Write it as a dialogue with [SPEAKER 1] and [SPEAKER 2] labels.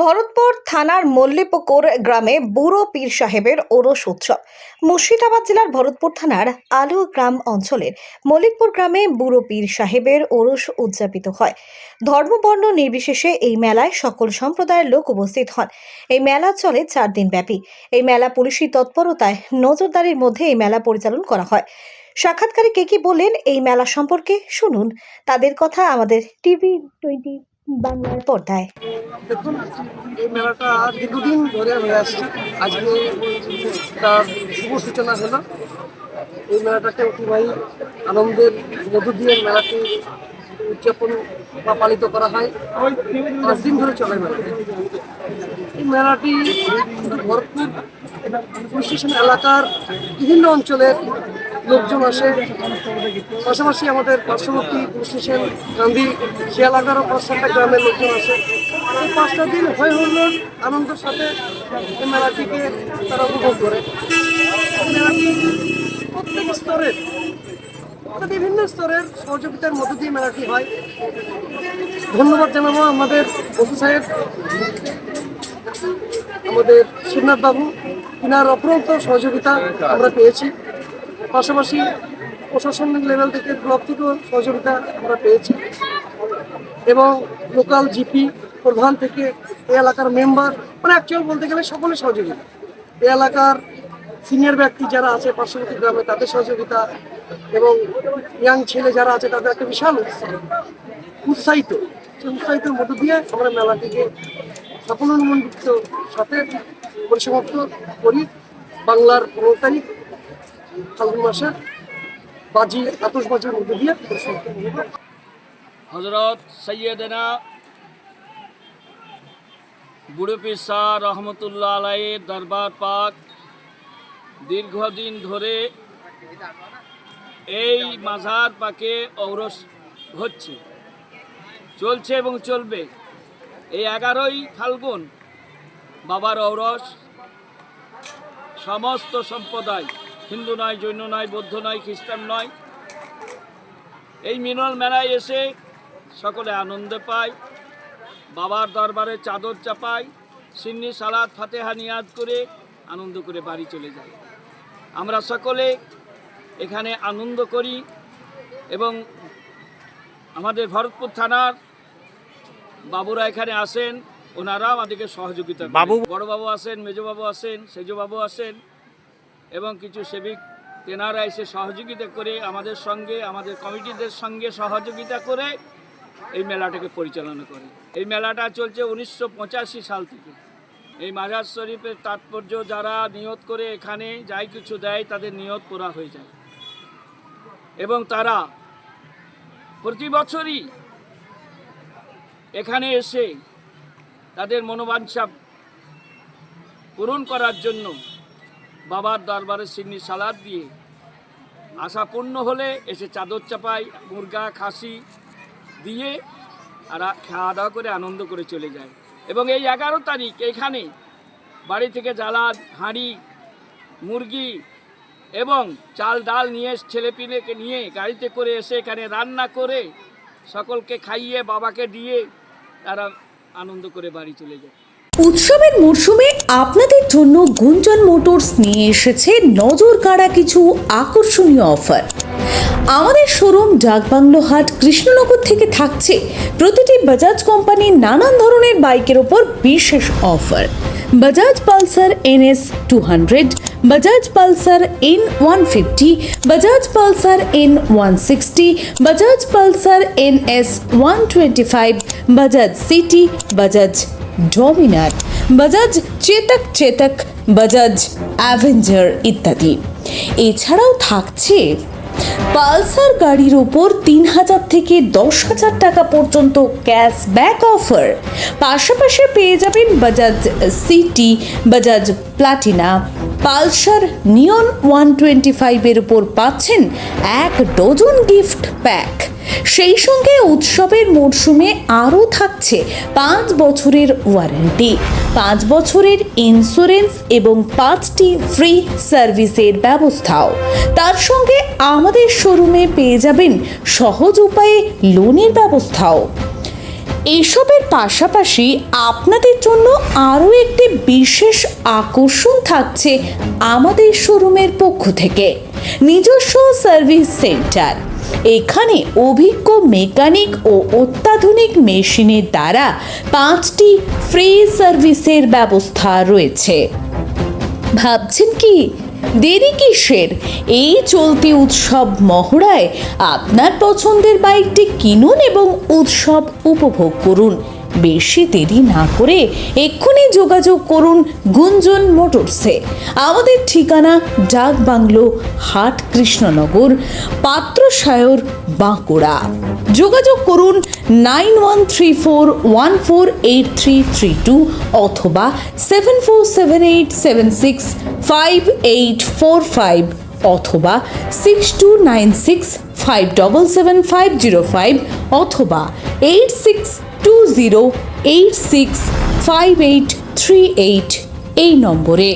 [SPEAKER 1] ভরতপুর থানার মল্লিপুকুর গ্রামে বুড়ো পীর সাহেবের ওরস উৎসব। মুর্শিদাবাদ জেলার ভরতপুর থানার আলু গ্রাম অঞ্চলের মল্লিকপুর গ্রামে বুড়ো পীর সাহেবের ওরস উদযাপিত হয়। ধর্মবর্ণ নির্বিশেষে এই মেলায় সকল সম্প্রদায়ের লোক উপস্থিত হন। এই মেলা চলে চার দিন ব্যাপী। এই মেলা পুলিশি তৎপরতায় নজরদারির মধ্যে এই মেলা পরিচালন করা হয়। সাক্ষাৎকারে কে কি বললেন এই মেলা সম্পর্কে শুনুন। তাদের কথা আমাদের টিভি টোয়েন্টি বাংলার পর্দায়।
[SPEAKER 2] দেখুন, এই মেলাটা দীর্ঘদিন ধরে হয়ে আসছে। আজকে তার শুভ সূচনা হলো। এই মেলাটাকে অতিবাহী আনন্দের মধ্য দিয়ে মেলাটি উদযাপন বা পালিত করা হয়। পাঁচ দিন ধরে চলে মেলাটি। এই মেলাটি ভরপুর স্টেশন এলাকার বিভিন্ন অঞ্চলের লোকজন আসে। পাশাপাশি আমাদের পার্শ্ববর্তী স্টেশন, গান্ধী সে এলাকারও পাঁচ সাতটা গ্রামের লোকজন আসে। এই পাঁচটা দিন হয়ে হল্লোর আনন্দের সাথে এই মেলাটিকে তারা উপভোগ করে। মেলাটি প্রত্যেক স্তরের বিভিন্ন স্তরের সহযোগিতার মধ্য দিয়ে মেলাটি হয়। ধন্যবাদ জানাব আমাদের বসু সাহেব, আমাদের শিবনাথ বাবু। তিনার অপরন্ত সহযোগিতা আমরা পেয়েছি। পাশাপাশি প্রশাসনিক লেভেল থেকে ব্লক থেকেও সহযোগিতা আমরা পেয়েছি। এবং লোকাল জিপি প্রধান থেকে এই এলাকার মেম্বার মানে অ্যাকচুয়াল বলতে গেলে সকলে সহযোগিতা এই এলাকার সিনিয়র ব্যক্তি যারা আছে পার্শ্ববর্তী গ্রামে, তাদের সহযোগিতা এবং ইয়াং ছেলে যারা আছে, তাদের একটা বিশাল উৎসাহ। উৎসাহিত। সেই উৎসাহিতের মধ্য দিয়ে আমরা মেলাটিকে সাফল্যমণ্ডিত সাথে পরিসমাপ্ত করি। বাংলার পনেরো তারিখ ফাল্গুন মাসের বাজি আতসবাজির মধ্যে দিয়ে
[SPEAKER 3] হজরত সৈয়দনা বুড়ো পীর শাহ রহমতুল্লাহ আলাইয়ের দরবার পাক দীর্ঘদিন ধরে এই মাজার পাকে অগ্রস হচ্ছে, চলছে এবং চলবে। এই এগারোই ফাল্গুন বাবার ঔরস সমস্ত সম্প্রদায় হিন্দু নয় জৈন নয় বৌদ্ধ নয় খ্রিস্টান নয় এই মিনল মেলায় এসে সকলে আনন্দ পায় বাবার দরবারে চাদর চাপায় সিন্নি সালাদ ফাতেহা নিয়াদ করে আনন্দ করে বাড়ি চলে যায়। আমরা সকলে এখানে আনন্দ করি এবং আমাদের ভরতপুর থানার বাবুরা এখানে আসেন ওনারা আমাদেরকে সহযোগিতা বাবু বড় বাবু আসেন মেজবাবু আসেন সেজবাবু আসেন। এবং কিছু সেবিক তেনারা এসে সহযোগিতা করে আমাদের সঙ্গে, আমাদের কমিটিদের সঙ্গে সহযোগিতা করে এই মেলাটাকে পরিচালনা করে। এই মেলাটা চলছে উনিশশো পঁচাশি সাল থেকে। এই মাজার শরীফের তাৎপর্য যারা নিয়ত করে এখানে যাই কিছু দেয়, তাদের নিয়ত করা হয়ে যায়। এবং তারা প্রতি বছরই এখানে এসে তাদের মনোবাঞ্ছা পূরণ করার জন্য বাবার দরবারে সিন্নি সালাদ দিয়ে আশা পূর্ণ হলে এসে চাদর চাপায় মুরগা, খাসি দিয়ে আর খাওয়া দাওয়া করে আনন্দ করে চলে যায়। এবং এই এগারো তারিখ এখানে বাড়ি থেকে জ্বালাদ হাঁড়ি, মুরগি এবং চাল, ডাল নিয়ে ছেলেপিলেকে নিয়ে গাড়িতে করে এসে এখানে রান্না করে সকলকে খাইয়ে, বাবাকে দিয়ে তারা আনন্দ করে বাড়ি চলে যায়।
[SPEAKER 4] উৎসবের মরশুমে আপনাদের জন্য গুঞ্জন মোটরস নিয়ে এসেছে নজর কাড়া কিছু আকর্ষণীয় অফার। আমাদের শোরুম ডাকবাংলো হাট কৃষ্ণনগর থেকে থাকছে। প্রতিটি বাজাজ কোম্পানির নানান ধরনের বাইকের ওপর বিশেষ offer. Bajaj Pulsar NS two hundred, Bajaj Pulsar N one fifty, Bajaj Pulsar N one sixty, Bajaj Pulsar N S one twenty five, Bajaj CT, Bajaj Dominar. Bajaj Chetak Chetak Bajaj Avenger ইত্যাদি। এছাড়াও থাকছে Pulsar গাড়ির ওপর তিন হাজার থেকে দশ হাজার টাকা পর্যন্ত ক্যাশব্যাক অফার। পাশাপাশি পেয়ে যাবেন Bajaj CT Bajaj Platina Pulsar neon one twenty ফাইভের উপর পাচ্ছেন এক ডজন গিফট প্যাক। সেই সঙ্গে উৎসবের মরশুমে আরও থাকছে পাঁচ বছরের ওয়ারেন্টি। পাঁচ বছরের ইন্স্যুরেন্স এবং পাঁচটি ফ্রি সার্ভিসের ব্যবস্থাও। তার সঙ্গে আমাদের শোরুমে পেয়ে যাবেন সহজ উপায়ে লোনের ব্যবস্থাও। এসবের পাশাপাশি আপনাদের জন্য আরও একটি বিশেষ আকর্ষণ থাকছে আমাদের শোরুমের পক্ষ থেকে, নিজস্ব সার্ভিস সেন্টার। এখানে অভিজ্ঞ মেকানিক ও অত্যাধুনিক মেশিনের দ্বারা পাঁচটি ফ্রি সার্ভিসের ব্যবস্থা রয়েছে। ভাবছেন কি? দেরি কিসের? এই চলতি উৎসব মহড়ায় আপনার পছন্দের বাইকটি কিনুন এবং উৎসব উপভোগ করুন। বেশি দেরি না করে এক্ষুনি যোগাযোগ করুন গুঞ্জন মোটরসে আমাদের ঠিকানা ডাক বাংলো, হাট কৃষ্ণনগর পাত্রসায়র বাঁকুড়া। যোগাযোগ করুন nine one three four one four eight three three two অথবা seven four seven eight seven six five eight four five অথবা six two nine six five double seven five zero five অথবা eight six two zero eight six five eight three eight এই নম্বরে।